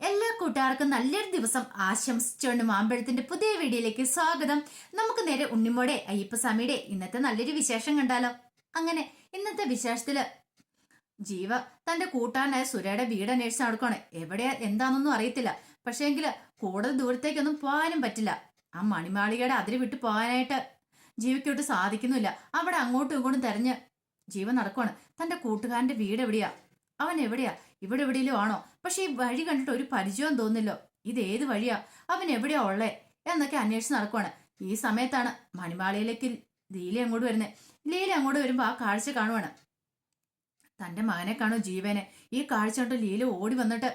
എല്ലാ കൂട്ടുകാർക്കും നല്ലൊരു ദിവസം ആശംസിച്ചുകൊണ്ട് മാമ്പഴത്തിന്റെ പുതിയ വീഡിയോയിലേക്ക് സ്വാഗതം. നമുക്ക് നേരെ ഉണ്ണിമോടെ അയ്യപ്പസ്വാമിയുടെ ഇന്നത്തെ നല്ലൊരു വിശേഷം കണ്ടാലോ? അങ്ങനെ ഇന്നത്തെ വിശേഷത്തിൽ ജീവ തന്റെ കൂട്ടാനായ സുരയുടെ വീട് അന്വേഷിച്ച് നടക്കുകയാണ് എവിടെയാ എന്താണെന്നൊന്നും അറിയത്തില്ല. പക്ഷേങ്കിൽ കൂടുതൽ ദൂരത്തേക്കൊന്നും പോകാനും പറ്റില്ല. ആ മണിമാളികയുടെ അതിര് വിട്ട് പോകാനായിട്ട് ജീവിക്കോട്ട് സാധിക്കുന്നില്ല. അവിടെ അങ്ങോട്ടും ഇങ്ങോട്ടും തെരഞ്ഞ് ജീവൻ നടക്കുവാണ്. തന്റെ കൂട്ടുകാരന്റെ വീട് എവിടെയാ? അവൻ എവിടെയാ? ഇവിടെ എവിടെയെങ്കിലും ആണോ? പക്ഷെ ഈ വഴി കണ്ടിട്ട് ഒരു പരിചയം തോന്നില്ലോ ഇത് ഏത് വഴിയാ? അവൻ എവിടെയാ ഉള്ളേ? എന്നൊക്കെ അന്വേഷിച്ച് നടക്കുവാണ്. ഈ സമയത്താണ് മണിമാളിയിലേക്ക് ലീല അങ്ങോട്ട് വരുന്നത് ലീല അങ്ങോട്ട് വരുമ്പോ ആ കാഴ്ച കാണുവാണ്. തന്റെ മകനെ കാണും ജീവനെ. ഈ കാഴ്ച കണ്ട് ലീല ഓടി വന്നിട്ട്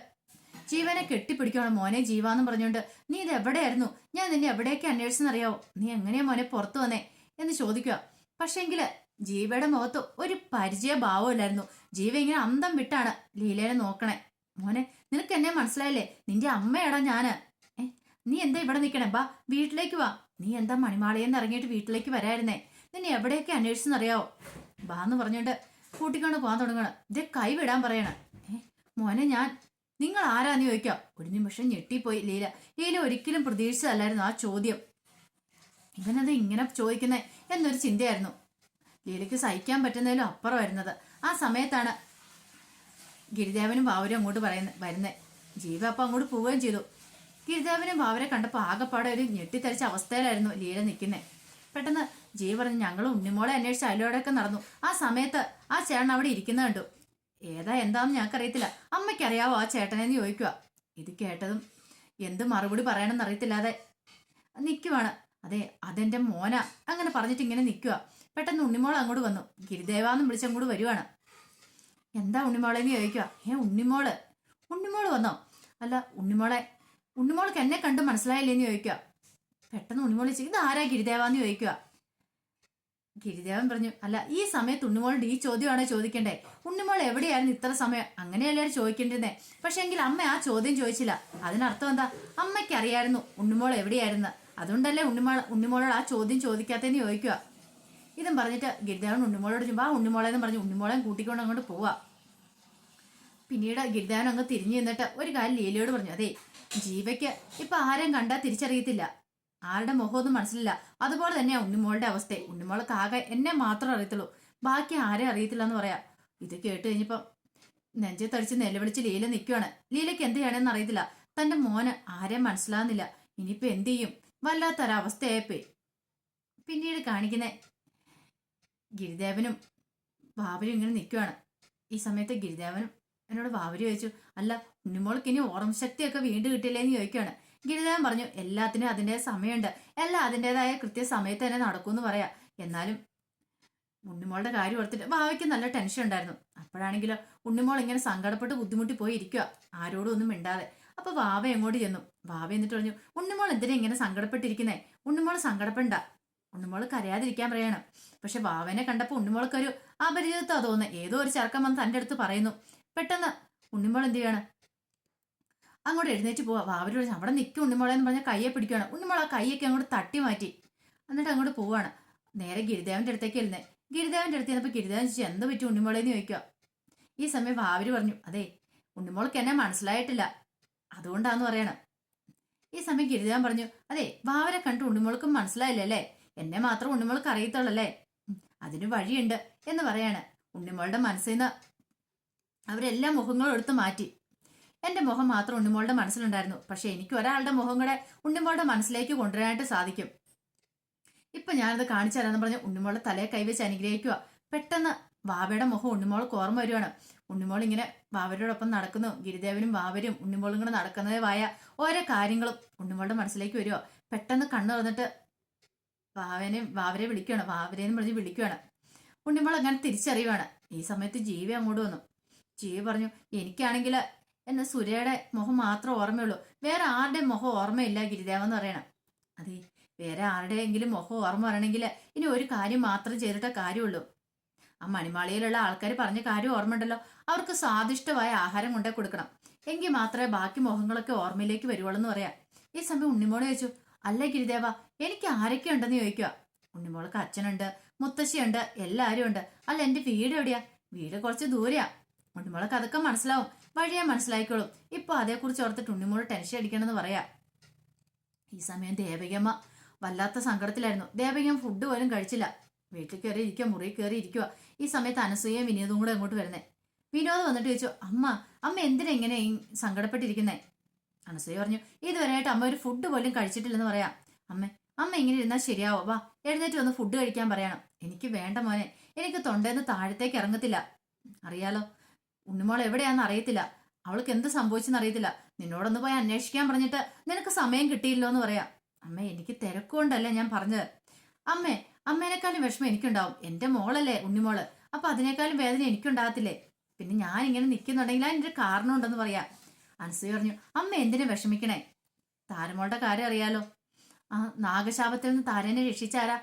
ജീവനെ കെട്ടിപ്പിടിക്കുവാണ്. മോനെ ജീവാന്ന് പറഞ്ഞുകൊണ്ട് നീ ഇത് എവിടെയായിരുന്നു? ഞാൻ നിന്നെ എവിടെയൊക്കെ അന്വേഷിച്ചെന്നറിയാവോ നീ എങ്ങനെയാ മോനെ പുറത്തു വന്നേ? എന്ന് ചോദിക്കുക പക്ഷേങ്കിൽ ജീവയുടെ മുഖത്ത് ഒരു പരിചയ ഭാവമില്ലായിരുന്നു ജീവ ഇങ്ങനെ അന്തം വിട്ടാണ് ലീലേനെ നോക്കണേ. മോനെ നിനക്ക് എന്നെ മനസ്സിലായില്ലേ? നിന്റെ അമ്മയടാ ഞാൻ. ഏ നീ എന്താ ഇവിടെ നിൽക്കണേ ബാ വീട്ടിലേക്ക് വാ. നീ എന്താ മണിമാളിയെന്ന് ഇറങ്ങിയിട്ട് വീട്ടിലേക്ക് വരായിരുന്നേ? നിന്നെ എവിടെയൊക്കെ അന്വേഷിച്ചെന്നറിയാവോ? ബാ എന്ന് പറഞ്ഞിട്ട് കൂട്ടിക്കൊണ്ട് പോകാൻ തുടങ്ങണം ഇത് കൈവിടാൻ പറയണേ. ഏ മോനെ ഞാൻ നിങ്ങൾ ആരാന്ന് ചോദിക്കാം. ഒരു നിമിഷം ഞെട്ടിപ്പോയി ലീല. ലീല ഒരിക്കലും പ്രതീക്ഷിച്ചതല്ലായിരുന്നു ആ ചോദ്യം. ഇവനത് ഇങ്ങനെ ചോദിക്കുന്നേ എന്നൊരു ചിന്തയായിരുന്നു. ലീലയ്ക്ക് സഹിക്കാൻ പറ്റുന്നതിലും അപ്പുറം വരുന്നത്. ആ സമയത്താണ് ഗിരിദേവനും ബാവരും അങ്ങോട്ട് പറയുന്ന വരുന്നത് ജീവ അപ്പം അങ്ങോട്ട് പോവുകയും ചെയ്തു. ഗിരിദേവനും ബാവരെ കണ്ടപ്പോൾ ആകെപ്പാടെ ഒരു ഞെട്ടിത്തരിച്ച അവസ്ഥയിലായിരുന്നു ലീല നിൽക്കുന്നത് പെട്ടെന്ന് ജീവ പറഞ്ഞു ഞങ്ങൾ ഉണ്ണിമോളെ അന്വേഷിച്ച് അയലോടൊക്കെ നടന്നു. ആ സമയത്ത് ആ ചേട്ടൻ അവിടെ ഇരിക്കുന്ന കണ്ടു. ഏതാ എന്താന്ന് ഞങ്ങൾക്കറിയത്തില്ല. അമ്മയ്ക്കറിയാവോ ആ ചേട്ടനെന്ന് ചോദിക്കുക ഇത് കേട്ടതും എന്ത് മറുപടി പറയണമെന്ന് അറിയത്തില്ലാതെ നിൽക്കുവാണ് അതെ അതെന്റെ മോന. അങ്ങനെ പറഞ്ഞിട്ട് ഇങ്ങനെ നിൽക്കുക പെട്ടെന്ന് ഉണ്ണിമോൾ അങ്ങോട്ട് വന്നു. ഗിരിദേവാന്നും വിളിച്ചങ്ങോട്ട് വരുവാണ്. എന്താ ഉണ്ണിമോളെന്ന് ചോദിക്കുക ഏ ഉണ്ണിമോൾ. ഉണ്ണിമോൾ വന്നോ? അല്ല ഉണ്ണിമോളെ ഉണ്ണിമോൾക്ക് എന്നെ കണ്ട് മനസ്സിലായില്ലേന്ന് ചോദിക്കുക പെട്ടെന്ന് ഉണ്ണിമോൾ ചോദിച്ചു ഇത് ആരാ ഗിരിദേവാന്ന് ചോദിക്കുക ഗിരിദേവൻ പറഞ്ഞു അല്ല ഈ സമയത്ത് ഉണ്ണിമോളുടെ ഈ ചോദ്യമാണ് ചോദിക്കേണ്ടേ? ഉണ്ണിമോൾ എവിടെയായിരുന്നു ഇത്ര സമയം? അങ്ങനെയല്ലേ ചോദിക്കേണ്ടിരുന്നേ. പക്ഷെ എങ്കിൽ അമ്മ ആ ചോദ്യം ചോദിച്ചില്ല. അതിനർത്ഥം എന്താ? അമ്മയ്ക്ക് അറിയായിരുന്നു ഉണ്ണിമോൾ എവിടെയായിരുന്നു. അതുകൊണ്ടല്ലേ ഉണ്ണിമോൾ ഉണ്ണിമോളോട് ആ ചോദ്യം ചോദിക്കാത്തതെന്ന് ചോദിക്കുക ഇതും പറഞ്ഞിട്ട് ഗിരിദേവൻ ഉണ്ണിമോളോട് ഉണ്ണിമോളെ എന്ന് പറഞ്ഞു. ഉണ്ണിമോളെ കൂട്ടിക്കൊണ്ട് അങ്ങോട്ട് പോവാ. പിന്നീട് ഗിരിദേവൻ അങ്ങ് തിരിഞ്ഞു നിന്നിട്ട് ഒരു കാര്യം ലീലയോട് പറഞ്ഞു. അതെ ജീവയ്ക്ക് ഇപ്പൊ ആരെയും കണ്ടാൽ തിരിച്ചറിയത്തില്ല. ആരുടെ മുഖമൊന്നും മനസ്സിലില്ല. അതുപോലെ തന്നെയാ ഉണ്ണിമോളുടെ അവസ്ഥ. ഉണ്ണിമോൾക്ക് ആകെ എന്നെ മാത്രം അറിയത്തുള്ളൂ. ബാക്കി ആരെ അറിയത്തില്ല എന്ന് പറയാ. ഇത് കേട്ട് കഴിഞ്ഞപ്പം നെഞ്ചത്തടിച്ച് നിലവിളിച്ച് ലീല നിൽക്കുവാണ് ലീലയ്ക്ക് എന്ത് ചെയ്യണമെന്ന് അറിയത്തില്ല. തന്റെ മോന് ആരെയും മനസ്സിലാകുന്നില്ല ഇനിയിപ്പോ എന്ത് ചെയ്യും? വല്ലാത്തൊരവസ്ഥയായപ്പേ പിന്നീട് കാണിക്കുന്ന ഗിരിദേവനും ബാബരും ഇങ്ങനെ നിൽക്കുകയാണ് ഈ സമയത്ത് ഗിരിദേവനും എന്നോട് ബാബരി ചോദിച്ചു അല്ല ഉണ്ണിമോൾക്ക് ഇനി ഓർമ്മ ശക്തിയൊക്കെ വീണ്ടും കിട്ടില്ലേന്ന് ചോദിക്കുകയാണ് ഗിരിദേവൻ പറഞ്ഞു എല്ലാത്തിനും അതിന്റെ സമയമുണ്ട്. എല്ലാം അതിന്റെതായ കൃത്യസമയത്ത് തന്നെ നടക്കുമെന്ന് പറയാം. എന്നാലും ഉണ്ണിമോളുടെ കാര്യം ഓർത്തിട്ട് ഭാവയ്ക്ക് നല്ല ടെൻഷൻ ഉണ്ടായിരുന്നു. അപ്പോഴാണെങ്കിലോ ഉണ്ണിമോൾ ഇങ്ങനെ സങ്കടപ്പെട്ട് ബുദ്ധിമുട്ടി പോയി ഇരിക്കുക. ആരോടും ഒന്നും മിണ്ടാതെ. അപ്പൊ വാവ എങ്ങോട്ട് ചെന്നു? വാവ എന്നിട്ട് പറഞ്ഞു ഉണ്ണിമോൾ എന്തിനാ ഇങ്ങനെ സങ്കടപ്പെട്ടിരിക്കുന്നേ? ഉണ്ണിമോൾ സങ്കടപ്പെടണ്ട. ഉണ്ണിമോൾ കരയാതിരിക്കാൻ പറയണം. പക്ഷെ വാവനെ കണ്ടപ്പോൾ ഉണ്ണിമോൾക്കൊരു അപരിചിതത്വം തോന്നുന്നത് ഏതോ ഒരു ചർക്കം വന്ന് തന്റെ അടുത്ത് പറയുന്നു പെട്ടെന്ന് ഉണ്ണിമോൾ എന്ത് ചെയ്യാണ്? അങ്ങോട്ട് എഴുന്നേറ്റ് പോവാ. വാവരോട് അവിടെ നിൽക്കും ഉണ്ണിമോളെ എന്ന് പറഞ്ഞാൽ കയ്യെ പിടിക്കുകയാണ് ഉണ്ണിമോൾ ആ കൈയൊക്കെ അങ്ങോട്ട് തട്ടി മാറ്റി. എന്നിട്ട് അങ്ങോട്ട് പോവാണ്. നേരെ ഗിരിദേവന്റെ അടുത്തേക്ക് ഇരുന്നേ ഗിരിദേവന്റെ അടുത്ത് ചെന്നപ്പോൾ ഗിരിദേവൻ ചോദിച്ചു എന്ത് പറ്റി ഉണ്ണിമോളേന്ന് ചോദിക്കുക ഈ സമയം വാവര് പറഞ്ഞു അതെ ഉണ്ണിമോൾക്ക് എന്നെ മനസ്സിലായിട്ടില്ല. അതുകൊണ്ടാന്ന് പറയണം. ഈ സമയം ഗിരിദേവൻ പറഞ്ഞു അതെ വാവരെ കണ്ടു ഉണ്ണിമോൾക്കും മനസ്സിലായില്ലല്ലേ എന്നെ മാത്രം ഉണ്ണിമോൾക്ക് അറിയത്തുള്ളല്ലേ? അതിന് വഴിയുണ്ട് എന്ന് പറയാണ്. ഉണ്ണിമോളുടെ മനസ്സിൽ നിന്ന് അവരെല്ലാ മുഖങ്ങളും എടുത്ത് മാറ്റി. എന്റെ മുഖം മാത്രം ഉണ്ണിമോളുടെ മനസ്സിലുണ്ടായിരുന്നു. പക്ഷെ എനിക്ക് ഒരാളുടെ മുഖം കൂടെ ഉണ്ണിമോളുടെ മനസ്സിലേക്ക് കൊണ്ടുവരാനായിട്ട് സാധിക്കും. ഇപ്പൊ ഞാനത് കാണിച്ചു തരാന്ന് പറഞ്ഞ് ഉണ്ണിമോളുടെ തലയെ കൈവച്ച് അനുഗ്രഹിക്കുക പെട്ടെന്ന് വാവയുടെ മുഖം ഉണ്ണിമോൾക്ക് ഓർമ്മ വരുവാണ്. ഉണ്ണിമോൾ ഇങ്ങനെ വാവരോടൊപ്പം നടക്കുന്നു. ഗിരിദേവനും വാവരും ഉണ്ണിമോളും കൂടെ വായ ഓരോ കാര്യങ്ങളും ഉണ്ണിമോളുടെ മനസ്സിലേക്ക് വരുവോ. പെട്ടെന്ന് കണ്ണു തുറന്നിട്ട് വാവനെ വാവരെ വിളിക്കുകയാണ് വാവരെന്ന് പറഞ്ഞ് വിളിക്കുകയാണ് ഉണ്ണിമോൾ അങ്ങനെ തിരിച്ചറിയുവാണ്. ഈ സമയത്ത് ജീവി അങ്ങോട്ട് വന്നു. ജീവി പറഞ്ഞു എനിക്കാണെങ്കിൽ എന്നെ സുരയുടെ മുഖം മാത്രം ഓർമ്മയുള്ളൂ. വേറെ ആരുടെ മുഖം ഓർമ്മയില്ല ഗിരിദേവെന്ന് പറയണം. അതെ വേറെ ആരുടെയെങ്കിലും മുഖം ഓർമ്മ വരണമെങ്കിൽ ഇനി ഒരു കാര്യം മാത്രം ചെയ്തിട്ടേ കാര്യമുള്ളൂ. ആ മണിമാളിയിലുള്ള ആൾക്കാർ പറഞ്ഞ കാര്യം ഓർമ്മയുണ്ടല്ലോ. അവർക്ക് സ്വാദിഷ്ടമായ ആഹാരം കൊണ്ടേ കൊടുക്കണം. എങ്കിൽ മാത്രമേ ബാക്കി മുഖങ്ങളൊക്കെ ഓർമ്മയിലേക്ക് വരുവുള്ളൂ എന്ന് പറയാം. ഈ സമയം ഉണ്ണിമോളെ ചോദിച്ചു അല്ല ഗിരിദേവ? എനിക്ക് ആരൊക്കെ ഉണ്ടെന്ന് ചോദിക്കുക ഉണ്ണിമോൾക്ക് അച്ഛനുണ്ട് മുത്തശ്ശിയുണ്ട് എല്ലാവരും ഉണ്ട് അല്ല എന്റെ വീട് എവിടെയാ? വീട് കുറച്ച് ദൂരെയാ. ഉണ്ണിമോൾക്ക് അതൊക്കെ മനസ്സിലാവും. വഴിയാ മനസ്സിലാക്കിക്കോളും ഇപ്പൊ അതേക്കുറിച്ച് ഓർത്തിട്ട് ഉണ്ണിമോൾ ടെൻഷൻ അടിക്കണമെന്ന് പറയാ. ഈ സമയം ദേവികമ്മ വല്ലാത്ത സങ്കടത്തിലായിരുന്നു. ദേവകിയമ്മ ഫുഡ് പോലും കഴിച്ചില്ല. വീട്ടിൽ കയറി ഇരിക്കുക മുറി കയറി ഇരിക്കുക ഈ സമയത്ത് അനസൂയയും വിനോദവും കൂടെ അങ്ങോട്ട് വരുന്നേ? വിനോദ് വന്നിട്ട് ചോദിച്ചു അമ്മ അമ്മ എന്തിനെങ്ങനെ സങ്കടപ്പെട്ടിരിക്കുന്നേ? അനസൂയ പറഞ്ഞു ഇതുവരെയായിട്ട് അമ്മ ഒരു ഫുഡ് പോലും കഴിച്ചിട്ടില്ലെന്ന് പറയാം. അമ്മ അമ്മ ഇങ്ങനെ ഇരുന്നാൽ ശരിയാവോ? വാ എഴുന്നേറ്റ് വന്ന് ഫുഡ് കഴിക്കാൻ പറയണം. എനിക്ക് വേണ്ട മോനെ എനിക്ക് തൊണ്ടേന്ന് താഴത്തേക്ക് ഇറങ്ങത്തില്ല. അറിയാലോ ഉണ്ണിമോൾ എവിടെയാണെന്ന് അറിയത്തില്ല. അവൾക്ക് എന്ത് സംഭവിച്ചെന്ന് അറിയത്തില്ല. നിന്നോടൊന്ന് പോയി അന്വേഷിക്കാൻ പറഞ്ഞിട്ട് നിനക്ക് സമയം കിട്ടിയില്ലോ എന്ന് പറയാം. അമ്മ എനിക്ക് തിരക്കുകൊണ്ടല്ലേ ഞാൻ പറഞ്ഞത്. അമ്മേ അമ്മേനേക്കാളും വിഷമം എനിക്കുണ്ടാവും. എന്റെ മോളല്ലേ ഉണ്ണിമോൾ. അപ്പൊ അതിനേക്കാളും വേദന എനിക്കുണ്ടാകത്തില്ലേ? പിന്നെ ഞാൻ ഇങ്ങനെ നിൽക്കുന്നുണ്ടെങ്കിൽ അതിന്റെ ഒരു കാരണം ഉണ്ടെന്ന് പറയാം. അനസൂയ പറഞ്ഞു അമ്മ എന്തിനു വിഷമിക്കണേ? താരമോളുടെ കാര്യം അറിയാലോ. ആ നാഗശാപത്തിൽ നിന്ന് താരനെ രക്ഷിച്ചാരാ?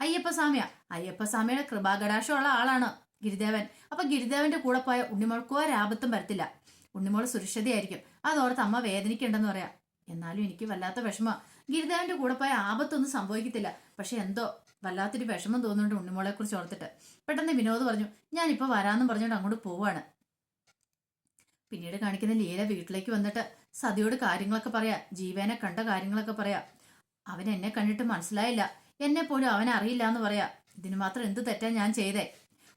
അയ്യപ്പസ്വാമിയ. അയ്യപ്പസ്വാമിയുടെ കൃപാകടാശമുള്ള ആളാണ് ഗിരിദേവൻ. അപ്പൊ ഗിരിദേവന്റെ കൂടെ പോയ ഉണ്ണിമോൾക്കോ ഒരാപത്തും വരത്തില്ല. ഉണ്ണിമോൾ സുരക്ഷിതയായിരിക്കും. അതോർത്ത് അമ്മ വേദനിക്കണ്ടെന്ന് പറയാം. എന്നാലും എനിക്ക് വല്ലാത്ത വിഷമ ഗിരിദേവന്റെ കൂടെ പോയ ആപത്തൊന്നും സംഭവിക്കത്തില്ല. പക്ഷെ എന്തോ വല്ലാത്തൊരു വിഷമം തോന്നുന്നുണ്ട് ഉണ്ണിമോളെ കുറിച്ച് ഓർത്തിട്ട്. പെട്ടെന്ന് വിനോദ് പറഞ്ഞു ഞാനിപ്പോ വരാന്നും പറഞ്ഞുകൊണ്ട് അങ്ങോട്ട് പോവാണ്. പിന്നീട് കാണിക്കുന്ന ലീല വീട്ടിലേക്ക് വന്നിട്ട് സതിയോട് കാര്യങ്ങളൊക്കെ പറയാ. ജീവേനെ കണ്ട കാര്യങ്ങളൊക്കെ പറയാ. അവൻ എന്നെ കണ്ടിട്ട് മനസ്സിലായില്ല. എന്നെ പോലും അവൻ അറിയില്ല എന്ന് പറയാ. ഇതിന് മാത്രം എന്ത് തെറ്റാ ഞാൻ ചെയ്തേ?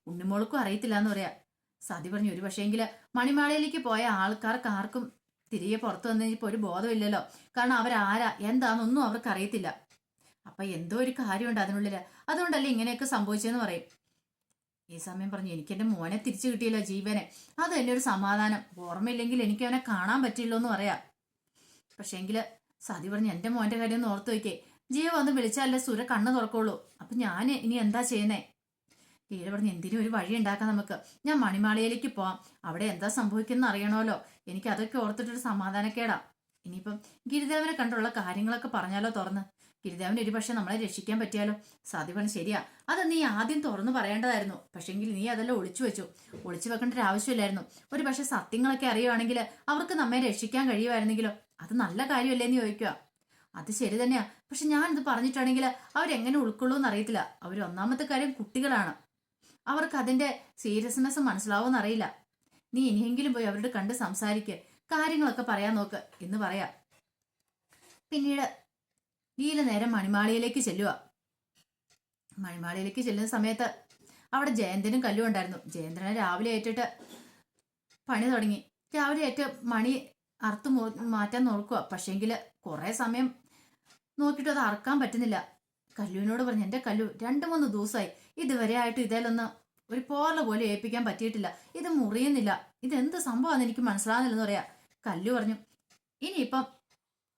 ഉണ്ണിമോൾക്കും അറിയത്തില്ല എന്ന് പറയാ. സതി പറഞ്ഞു ഒരു പക്ഷേങ്കിൽ മണിമാളയിലേക്ക് പോയ ആൾക്കാർക്ക് ആർക്കും തിരികെ പുറത്തു വന്നപ്പോൾ ഒരു ബോധമില്ലല്ലോ. കാരണം അവരാരാ? എന്താണെന്നൊന്നും അവർക്ക് അറിയത്തില്ല അപ്പൊ എന്തോ ഒരു കാര്യമുണ്ട് അതിനുള്ളിൽ. അതുകൊണ്ടല്ലേ ഇങ്ങനെയൊക്കെ സംഭവിച്ചെന്ന് പറയും. ഈ സമയം പറഞ്ഞു എനിക്ക് എന്റെ മോനെ തിരിച്ചു കിട്ടിയല്ലോ ജീവനെ. അത് തന്നെ ഒരു സമാധാനം. ഓർമ്മയില്ലെങ്കിൽ എനിക്ക് അവനെ കാണാൻ പറ്റില്ലോ എന്ന് പറയാം. പക്ഷേങ്കിൽ സതി പറഞ്ഞു എന്റെ മോന്റെ കാര്യം ഒന്ന് ഓർത്ത് വയ്ക്കേ ജീവ വന്ന് വിളിച്ചാലേ സുര കണ്ണ് തുറക്കുള്ളൂ. അപ്പൊ ഞാൻ ഇനി എന്താ ചെയ്യുന്നേ? തീരെ പറഞ്ഞു എന്തിനും ഒരു വഴി ഉണ്ടാക്കാം നമുക്ക്. ഞാൻ മണിമാളിയിലേക്ക് പോവാം. അവിടെ എന്താ സംഭവിക്കുന്ന അറിയണമല്ലോ. എനിക്ക് അതൊക്കെ ഓർത്തിട്ടൊരു സമാധാനക്കേടാ. ഇനിയിപ്പം ഗിരിദേവനെ കണ്ടുള്ള കാര്യങ്ങളൊക്കെ പറഞ്ഞാലോ തുറന്ന്? ഗിരിദേവൻ ഒരു പക്ഷെ നമ്മളെ രക്ഷിക്കാൻ പറ്റിയാലോ? പറഞ്ഞു ശരിയാ. അത് നീ ആദ്യം തുറന്നു പറയേണ്ടതായിരുന്നു. പക്ഷെങ്കിൽ നീ അതെല്ലാം ഒളിച്ചു വെച്ചു. ഒളിച്ചു വെക്കേണ്ട ഒരു ആവശ്യമില്ലായിരുന്നു. ഒരു പക്ഷെ സത്യങ്ങളൊക്കെ അറിയുവാണെങ്കിൽ അവർക്ക് നമ്മെ രക്ഷിക്കാൻ കഴിയുമായിരുന്നെങ്കിലോ? അത് നല്ല കാര്യമല്ലേ എന്ന് ചോദിക്കുക. അത് ശരി തന്നെയാ. പക്ഷെ ഞാൻ ഇത് പറഞ്ഞിട്ടാണെങ്കിൽ അവരെങ്ങനെ ഉൾക്കൊള്ളുമെന്ന് അറിയത്തില്ല. അവർ ഒന്നാമത്തെ കാര്യം കുട്ടികളാണ്. അവർക്ക് അതിന്റെ സീരിയസ്നെസ് മനസ്സിലാവുമെന്ന് അറിയില്ല. നീ ഇനിയെങ്കിലും പോയി അവരോട് കണ്ട് സംസാരിക്ക്. കാര്യങ്ങളൊക്കെ പറയാൻ നോക്ക്. എന്ന് പറയാ. പിന്നീട് ലീല നേരം മണിമാളിയിലേക്ക് ചെല്ലുക. മണിമാളിയിലേക്ക് ചെല്ലുന്ന സമയത്ത് അവിടെ ജയന്തനും കല്ലും ഉണ്ടായിരുന്നു. ജയന്തനെ രാവിലെ ഏറ്റിട്ട് പണി തുടങ്ങി. രാവിലെ ഏറ്റ് മണി അറുത്ത് മാറ്റാൻ നോക്കുക. പക്ഷേങ്കിൽ കുറേ സമയം നോക്കിയിട്ട് അത് അറക്കാൻ പറ്റുന്നില്ല. കല്ലുവിനോട് പറഞ്ഞു എന്റെ കല്ലു രണ്ട് മൂന്ന് ദിവസമായി. ഇതുവരെ ആയിട്ട് ഇതേലൊന്ന് ഒരു പോല പോലെ ഏൽപ്പിക്കാൻ പറ്റിയിട്ടില്ല. ഇത് മുറിയുന്നില്ല. ഇതെന്ത് സംഭവമാണെന്ന് എനിക്ക് മനസ്സിലാകുന്നില്ലെന്ന് പറയാ. കല്ലു പറഞ്ഞു ഇനിയിപ്പം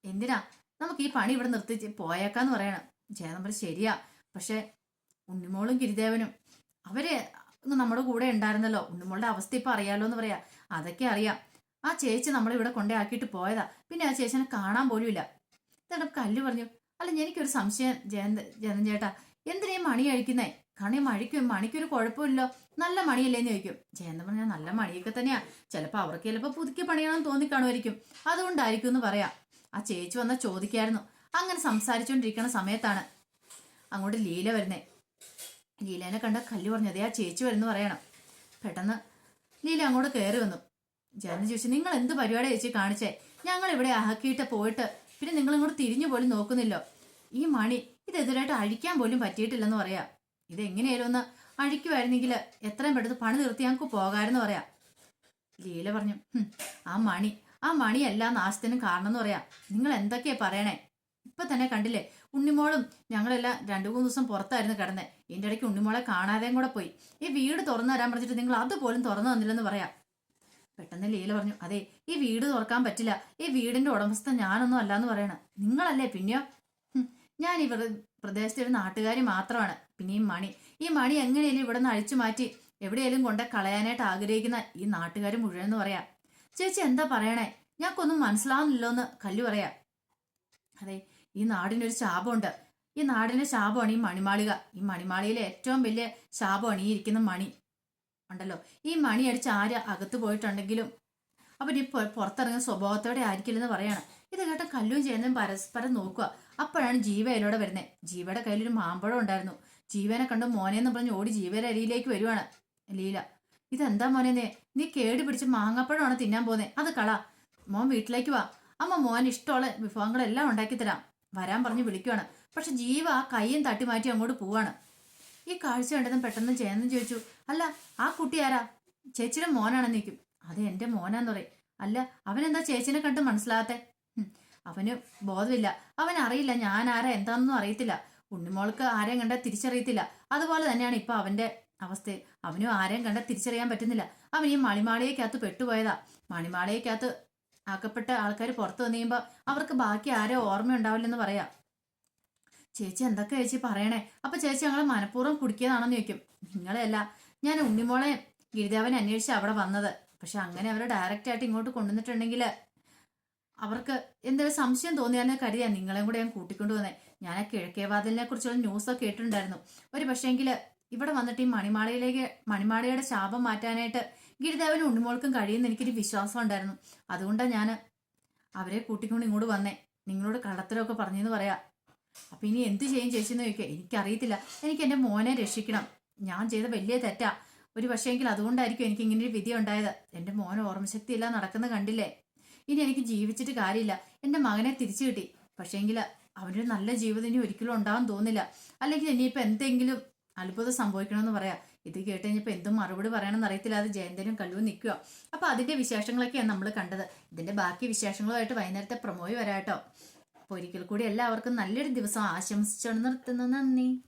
എന്തിനാ? നമുക്ക് ഈ പണി ഇവിടെ നിർത്തി പോയേക്കാന്ന് പറയണം. ജയനമ്പർ ശരിയാ. പക്ഷെ ഉണ്ണിമോളും ഗിരിദേവനും അവർ നമ്മുടെ കൂടെ ഉണ്ടായിരുന്നല്ലോ. ഉണ്ണിമോളുടെ അവസ്ഥ ഇപ്പൊ അറിയാലോ എന്ന് പറയാ. അതൊക്കെ അറിയാം. ആ ചേച്ചി നമ്മളെ ഇവിടെ കൊണ്ടേ ആക്കിയിട്ട് പോയതാ. പിന്നെ ആ ചേച്ചിനെ കാണാൻ പോലും ഇല്ല എന്നിട്ട് കല്ല് പറഞ്ഞു. അല്ല എനിക്കൊരു സംശയം ജയന്ത ജയന്തൻ ചേട്ടാ. എന്തിനാ മണി കഴിക്കുന്നേ? കാരണം ഈ മണിക്കും മണിക്കൊരു കുഴപ്പമില്ലല്ലോ. നല്ല മണിയല്ലേന്ന് ചോദിക്കും. ജയന്തൻ പറഞ്ഞാൽ നല്ല മണിയൊക്കെ തന്നെയാ. ചിലപ്പോൾ അവർക്ക് ചിലപ്പോൾ പുതുക്കി പണിയാണെന്ന് തോന്നിക്കാണുമായിരിക്കും അതുകൊണ്ടായിരിക്കും എന്ന് പറയാം. ആ ചേച്ചി വന്ന ചോദിക്കായിരുന്നു. അങ്ങനെ സംസാരിച്ചുകൊണ്ടിരിക്കുന്ന സമയത്താണ് അങ്ങോട്ട് ലീല വരുന്നേ. ലീലേനെ കണ്ട കല്ല് പറഞ്ഞു അതേ ആ ചേച്ചി വരുന്നു പറയണം. പെട്ടെന്ന് ലീല അങ്ങോട്ട് കയറി വന്നു. ജയന് ചോദിച്ചു നിങ്ങൾ എന്ത് പരിപാടി ചേച്ചി കാണിച്ചേ? ഞങ്ങൾ ഇവിടെ ആക്കിയിട്ട് പോയിട്ട് പിന്നെ നിങ്ങൾ ഇങ്ങോട്ട് തിരിഞ്ഞു പോലും നോക്കുന്നില്ലോ. ഈ മണി ഇതെതിരായിട്ട് അഴിക്കാൻ പോലും പറ്റിയിട്ടില്ലെന്ന് പറയാം. ഇത് എങ്ങനെയായാലും ഒന്ന് അഴിക്കുമായിരുന്നെങ്കിൽ എത്രയും പെട്ടെന്ന് പണി നിർത്തി ഞങ്ങൾക്ക് പോകാമെന്ന് പറയാം. ലീല പറഞ്ഞു ആ മണി ആ മണിയല്ല നാശത്തിനും കാരണം എന്ന് പറയാം. നിങ്ങൾ എന്തൊക്കെയാ പറയണേ? ഇപ്പൊ തന്നെ കണ്ടില്ലേ? ഉണ്ണിമോളും ഞങ്ങളെല്ലാം രണ്ടു മൂന്ന് ദിവസം പുറത്തായിരുന്നു കിടന്നേ. എന്റെ ഇടയ്ക്ക് ഉണ്ണിമോളെ കാണാതെയും കൂടെ പോയി. ഈ വീട് തുറന്നു തരാൻ പറഞ്ഞിട്ട് നിങ്ങൾ അതുപോലും തുറന്നു തന്നില്ലെന്ന് പറയാം. പെട്ടെന്ന് ലീല പറഞ്ഞു അതെ ഈ വീട് തുറക്കാൻ പറ്റില്ല. ഈ വീടിന്റെ ഉടമസ്ഥ ഞാനൊന്നും അല്ലാന്ന് പറയണ. നിങ്ങളല്ലേ പിന്നെയോ? ഞാൻ ഈ പ്രദേശത്തെ ഒരു നാട്ടുകാരി മാത്രമാണ്. പിന്നെ ഈ മണി. ഈ മണി എങ്ങനെയാലും ഇവിടെ നിന്ന് അഴിച്ചു മാറ്റി എവിടെയെങ്കിലും കൊണ്ട് കളയാനായിട്ട് ആഗ്രഹിക്കുന്ന ഈ നാട്ടുകാർ മുഴുവൻ എന്ന് പറയാം. ചേച്ചി എന്താ പറയണേ? ഞങ്ങൾക്കൊന്നും മനസ്സിലാവുന്നില്ലോ എന്ന് കല്ലു പറയാ. അതെ ഈ നാടിനൊരു ശാപമുണ്ട്. ഈ നാടിന്റെ ശാപമാണ് ഈ മണിമാളിക. ഈ മണിമാളിയിലെ ഏറ്റവും വലിയ ശാപമാണ് ഈ ഇരിക്കുന്ന മണി. ഉണ്ടല്ലോ. ഈ മണി അടിച്ച് ആര് അകത്ത് പോയിട്ടുണ്ടെങ്കിലും അവൻ ഈ പുറത്തിറങ്ങുന്ന സ്വഭാവത്തോടെ ആയിരിക്കില്ലെന്ന് പറയാണ്. ഇത് കേട്ട കല്ലും ചെയ്യുന്നതും പരസ്പരം നോക്കുക. അപ്പോഴാണ് ജീവ അതിലൂടെ വരുന്നത് ജീവയുടെ കയ്യിലൊരു മാമ്പഴം ഉണ്ടായിരുന്നു. ജീവനെ കണ്ട് മോനെന്ന് പറഞ്ഞ് ഓടി ജീവയുടെ അരിയിലേക്ക് വരുവാണ് ലീല. ഇതെന്താ മോനെ നീ? കേടി പിടിച്ച് മാങ്ങാപ്പഴമാണ് തിന്നാൻ പോന്നെ. അത് കള. മോൻ വീട്ടിലേക്ക് വാ. അമ്മ മോൻ ഇഷ്ടമുള്ള വിഭവങ്ങളെല്ലാം ഉണ്ടാക്കി തരാം. വരാൻ പറഞ്ഞ് വിളിക്കുവാണ്. പക്ഷെ ജീവ ആ കൈയും തട്ടി മാറ്റി അങ്ങോട്ട് പോവാണ്. ഈ കാഴ്ച കണ്ടതും പെട്ടെന്ന് ചേന്നും ചോദിച്ചു അല്ല ആ കുട്ടി ആരാ? ചേച്ചിയുടെ മോനാണെന്ന് നിൽക്കും അത് എന്റെ മോനാന്ന് പറയും. അല്ല അവനെന്താ ചേച്ചിനെ കണ്ട് മനസ്സിലാകത്തെ? അവന് ബോധമില്ല. അവൻ അറിയില്ല ഞാൻ ആരാ എന്താണെന്നും അറിയത്തില്ല. ഉണ്ണിമോൾക്ക് ആരെയും കണ്ടാൽ തിരിച്ചറിയത്തില്ല. അതുപോലെ തന്നെയാണ് ഇപ്പൊ അവന്റെ അവസ്ഥ. അവനും ആരെയും കണ്ട തിരിച്ചറിയാൻ പറ്റുന്നില്ല. അവൻ ഈ മണിമാളികക്കകത്ത് പെട്ടുപോയതാ. മണിമാളികക്കകത്ത് ആക്കപ്പെട്ട ആൾക്കാർ പുറത്തു വന്നു കഴിയുമ്പോൾ അവർക്ക് ബാക്കി ആരോ ഓർമ്മയുണ്ടാവില്ലെന്ന് പറയാം. ചേച്ചി എന്തൊക്കെ ചേച്ചി പറയണേ? അപ്പൊ ചേച്ചി ഞങ്ങൾ മനഃപൂർവം കുടിക്കിയതാണെന്ന് ചോദിക്കും. നിങ്ങളെയല്ല ഞാൻ ഉണ്ണിമോളെ ഗിരിദേവനെ അന്വേഷിച്ച് അവിടെ വന്നത്. പക്ഷെ അങ്ങനെ അവരെ ഡയറക്റ്റ് ആയിട്ട് ഇങ്ങോട്ട് കൊണ്ടുവന്നിട്ടുണ്ടെങ്കിൽ അവർക്ക് എന്തെങ്കിലും സംശയം തോന്നിയാലും കരുതിയാ നിങ്ങളെയും കൂടെ ഞാൻ കൂട്ടിക്കൊണ്ടു വന്നേ ഞാൻ കിഴക്കേ വാതിലിനെ കുറിച്ചുള്ള ന്യൂസൊക്കെ കേട്ടിട്ടുണ്ടായിരുന്നു. ഒരു പക്ഷേങ്കിൽ ഇവിടെ വന്നിട്ട് ഈ മണിമാളയിലേക്ക് മണിമാളയുടെ ശാപം മാറ്റാനായിട്ട് ഗിരിദേവനും ഉണ്ണിമോൾക്കും കഴിയുമെന്ന് എനിക്കൊരു വിശ്വാസം ഉണ്ടായിരുന്നു. അതുകൊണ്ടാണ് ഞാൻ അവരെ കൂട്ടിക്കൊണ്ട് ഇങ്ങോട്ട് വന്നേ. നിങ്ങളോട് കള്ളത്തരമൊക്കെ പറഞ്ഞെന്ന് പറയാം. അപ്പൊ ഇനി എന്ത് ചെയ്യും ചേച്ചിന്ന് ചോദിക്കുക എനിക്കറിയത്തില്ല. എനിക്ക് എന്റെ മോനെ രക്ഷിക്കണം. ഞാൻ ചെയ്ത വലിയ തെറ്റാ. ഒരു പക്ഷേ എങ്കിൽ അതുകൊണ്ടായിരിക്കും എനിക്ക് ഇങ്ങനെ ഒരു വിധി ഉണ്ടായത്. എന്റെ മോൻ ഓർമ്മശക്തി ഇല്ല നടക്കുന്ന കണ്ടില്ലേ? ഇനി എനിക്ക് ജീവിച്ചിട്ട് കാര്യമില്ല. എന്റെ മകനെ തിരിച്ചു കിട്ടി. പക്ഷേങ്കിൽ അവനൊരു നല്ല ജീവിതം ഇനി ഒരിക്കലും ഉണ്ടാവാൻ തോന്നില്ല അല്ലെങ്കിൽ ഇനിയിപ്പോൾ എന്തെങ്കിലും അത്ഭുതം സംഭവിക്കണമെന്ന് പറയാം. ഇത് കേട്ട് കഴിഞ്ഞപ്പോൾ എന്തും മറുപടി പറയണമെന്ന് അറിയത്തില്ല. അത് ജയന്തനും കല്ലുവും നിൽക്കുക അപ്പോൾ അതിന്റെ വിശേഷങ്ങളൊക്കെയാണ് നമ്മൾ കണ്ടത്. ഇതിന്റെ ബാക്കി വിശേഷങ്ങളുമായിട്ട് വൈകുന്നേരത്തെ പ്രൊമോയി വരാട്ടോ. അപ്പോൾ ഒരിക്കൽ കൂടി എല്ലാവർക്കും നല്ലൊരു ദിവസം ആശംസിച്ചു നിർത്തുന്നു നന്ദി.